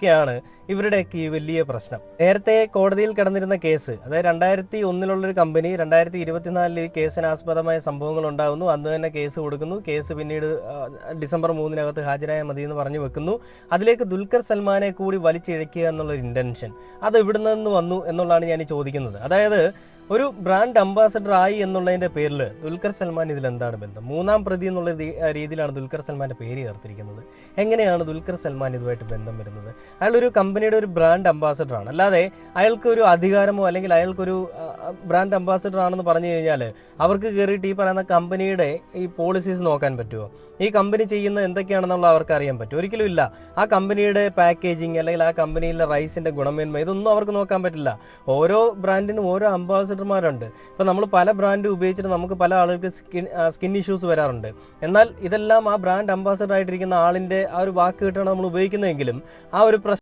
ഒക്കെയാണ് ഇവരുടെയൊക്കെ ഈ വലിയ പ്രശ്നം. നേരത്തെ കോടതിയിൽ കിടന്നിരുന്ന കേസ് അതായത് രണ്ടായിരത്തി ഒന്നിലുള്ളൊരു കമ്പനി രണ്ടായിരത്തി ഇരുപത്തിനാലിൽ ഈ കേസിന് ആസ്പദമായ സംഭവങ്ങൾ ഉണ്ടാകുന്നു. അന്ന് തന്നെ കേസ് കൊടുക്കുന്നു. കേസ് പിന്നീട് ഡിസംബർ മൂന്നിനകത്ത് ഹാജരായ മതി എന്ന് പറഞ്ഞു വെക്കുന്നു. അതിലേക്ക് ദുൽഖർ സൽമാനെ കൂടി വലിച്ചിഴക്കുക എന്നുള്ളൊരു ഇന്റൻഷൻ അത് എവിടെ നിന്ന് വന്നു എന്നുള്ളതാണ് ഞാൻ ചോദിക്കുന്നത്. അതായത് ഒരു ബ്രാൻഡ് അംബാസഡർ ആയി എന്നുള്ളതിന്റെ പേരിൽ ദുൽഖർ സൽമാൻ ഇതിൽ എന്താണ് ബന്ധം? മൂന്നാം പ്രതി എന്നുള്ള രീതിയിലാണ് ദുൽഖർ സൽമാന്റെ പേര് ചേർത്തിരിക്കുന്നത്. എങ്ങനെയാണ് ദുൽഖർ സൽമാൻ ഇതുമായിട്ട് ബന്ധം വരുന്നത്? അയാൾ ഒരു കമ്പനിയുടെ ഒരു ബ്രാൻഡ് അംബാസഡർ ആണ്. അല്ലാതെ അയാൾക്ക് ഒരു അധികാരമോ അല്ലെങ്കിൽ അയാൾക്കൊരു ബ്രാൻഡ് അംബാസിഡർ ആണെന്ന് പറഞ്ഞു കഴിഞ്ഞാൽ അവർക്ക് കയറിയിട്ട് ഈ പറയുന്ന കമ്പനിയുടെ ഈ പോളിസീസ് നോക്കാൻ പറ്റുമോ ഈ കമ്പനി ചെയ്യുന്ന എന്തൊക്കെയാണെന്നുള്ള അവർക്ക് അറിയാൻ പറ്റും ഒരിക്കലും ഇല്ല. ആ കമ്പനിയുടെ പാക്കേജിങ് അല്ലെങ്കിൽ ആ കമ്പനിയിലെ റൈസിന്റെ ഗുണമേന്മ ഇതൊന്നും അവർക്ക് നോക്കാൻ പറ്റില്ല. ഓരോ ബ്രാൻഡിനും ഓരോ അംബാസിഡർമാരുണ്ട്. ഇപ്പോൾ നമ്മൾ പല ബ്രാൻഡ് ഉപയോഗിച്ചിട്ട് നമുക്ക് പല ആളുകൾക്ക് സ്കിൻ സ്കിൻ ഇഷ്യൂസ് വരാറുണ്ട്. എന്നാൽ ഇതെല്ലാം ആ ബ്രാൻഡ് അംബാസിഡർ ആയിട്ടിരിക്കുന്ന ആളിന്റെ ആ ഒരു വാക്ക് കിട്ടാണ് നമ്മൾ ഉപയോഗിക്കുന്നതെങ്കിലും ആ ഒരു പ്രശ്നം